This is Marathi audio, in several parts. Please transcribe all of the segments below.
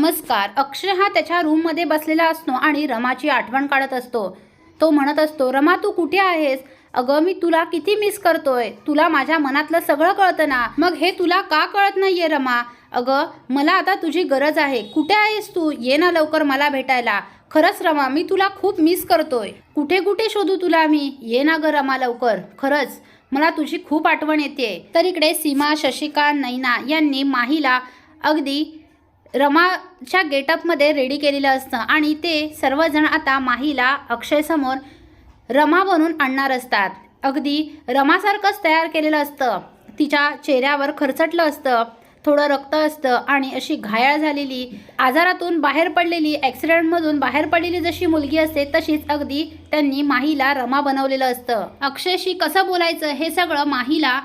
नमस्कार अक्षय हा त्याच्या रूममध्ये बसलेला असतो आणि रमाची आठवण काढत असतो. तो म्हणत असतो रमा तू कुठे आहेस? अगं मी तुला किती मिस करतोय. तुला माझ्या मनातलं सगळं कळतं ना. मग हे तुला का कळत नाहीये रमा? अगं मला आता तुझी गरज आहे. कुठे आहेस तू? ये ना लवकर मला भेटायला. खरंच रमा मी तुला खूप मिस करतोय. कुठे कुठे शोधू तुला मी? ये ना ग रमा लवकर. खरंच मला तुझी खूप आठवण येते तर इकडे सीमा शशिकांत नैना यांनी माहीला अगदी रमाच्या गेटअपमध्ये रेडी केलेलं असतं आणि ते सर्वजण आता माहीला अक्षयसमोर रमा बनून आणणार असतात. अगदी रमासारखंच तयार केलेलं असतं. तिच्या चेहऱ्यावर खरचटलं असतं थोडं रक्त असतं आणि अशी घायाळ झालेली आजारातून बाहेर पडलेली ॲक्सिडेंटमधून बाहेर पडलेली जशी मुलगी असते तशीच अगदी त्यांनी माहीला रमा बनवलेलं असतं. अक्षयशी कसं बोलायचं हे सगळं माहीला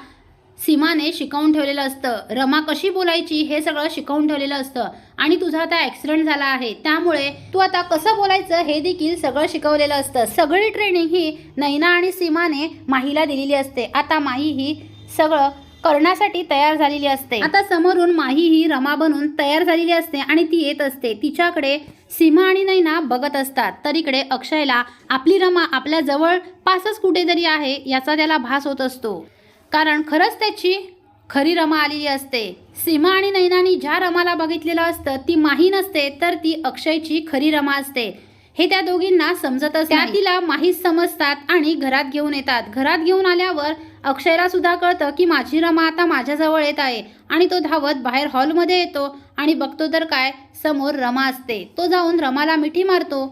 सीमाने शिकवून ठेवलेलं असतं. रमा कशी बोलायची हे सगळं शिकवून ठेवलेलं असतं. आणि तुझा आता ॲक्सिडेंट झाला आहे. त्यामुळे तू आता कसं बोलायचं हे देखील सगळं शिकवलेलं असतं. सगळी ट्रेनिंग ही नैना आणि सीमाने माहीला दिलेली असते. आता माही ही सगळं करण्यासाठी तयार झालेली असते. आता समोरून माही ही रमा बनून तयार झालेली असते आणि ती येत असते. तिच्याकडे सीमा आणि नैना बघत असतात. तर इकडे अक्षयला आपली रमा आपल्या जवळ पासच कुठेतरी आहे याचा त्याला भास होत असतो. कारण खरंच त्याची खरी रमा आलेली असते. सीमा आणि नैनानी ज्या रमाला बघितलेलं असतं ती माही नसते तर ती अक्षयची खरी रमा असते. हे त्या दोघींना समजतच त्या तिला माहीत समजतात आणि घरात घेऊन येतात. घरात घेऊन आल्यावर अक्षयला सुद्धा कळतं की माझी रमा आता माझ्याजवळ येत आहे आणि तो धावत बाहेर हॉलमध्ये येतो आणि बघतो तर काय समोर रमा असते. तो जाऊन रमाला मिठी मारतो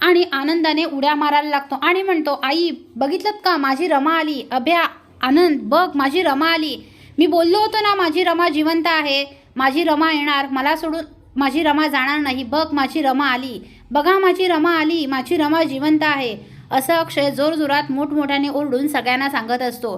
आणि आनंदाने उड्या मारायला लागतो आणि म्हणतो आई बघितलं का? माझी रमा आली. अभ्या आनंद बघ माझी रमा आली. मी बोललो होतो ना माझी रमा जिवंत आहे. माझी रमा येणार मला सोडून माझी रमा जाणार नाही. बघ माझी रमा आली. बघा माझी रमा आली माझी रमा जिवंत आहे. असं अक्षय जोरजोरात मोठमोठ्याने ओरडून सगळ्यांना सांगत असतो.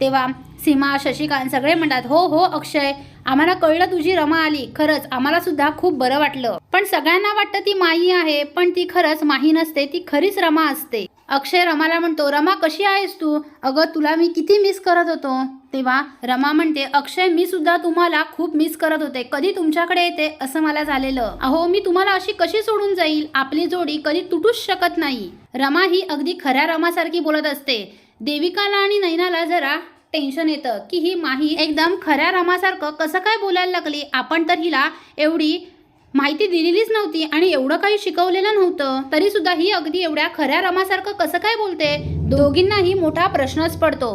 तेव्हा सीमा शशिकांत सगळे म्हणतात हो हो अक्षय आम्हाला कळलं तुझी रमा आली. खरंच आम्हाला सुद्धा खूप बरं वाटलं. पण सगळ्यांना वाटतं ती माही आहे पण ती खरंच माही नसते ती खरीच रमा असते. अक्षय रमाला म्हणतो रमा कशी आहेस तू? अगं तुला मी किती मिस करत होतो. तेव्हा रमा म्हणते अक्षय मी सुद्धा तुम्हाला खूप मिस करत होते. कधी तुमच्याकडे येते असं मला झालेलं. अहो मी तुम्हाला अशी कशी सोडून जाईल? आपली जोडी कधी तुटूच शकत नाही. रमा ही अगदी खऱ्या रमासारखी बोलत असते. देविकाला आणि नैनाला जरा टेन्शन येतं की ही माही एकदम खऱ्या रमासारखं कसं काय बोलायला लागली? आपण तर हिला एवढी माहिती दिलेलीच नव्हती आणि एवढं काही शिकवलेलं नव्हतं तरी सुद्धा ही अगदी एवढ्या खऱ्या रमासारखं कसं काय बोलते? दोघींनाही मोठा प्रश्नच पडतो.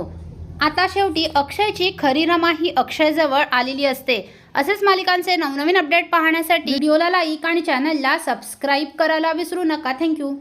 आता शेवटी अक्षयची खरी रमा ही अक्षयजवळ आलेली असते. असेच मालिकांचे नवनवीन अपडेट पाहण्यासाठी व्हिडिओला लाईक आणि चॅनलला सबस्क्राईब करायला विसरू नका. थँक्यू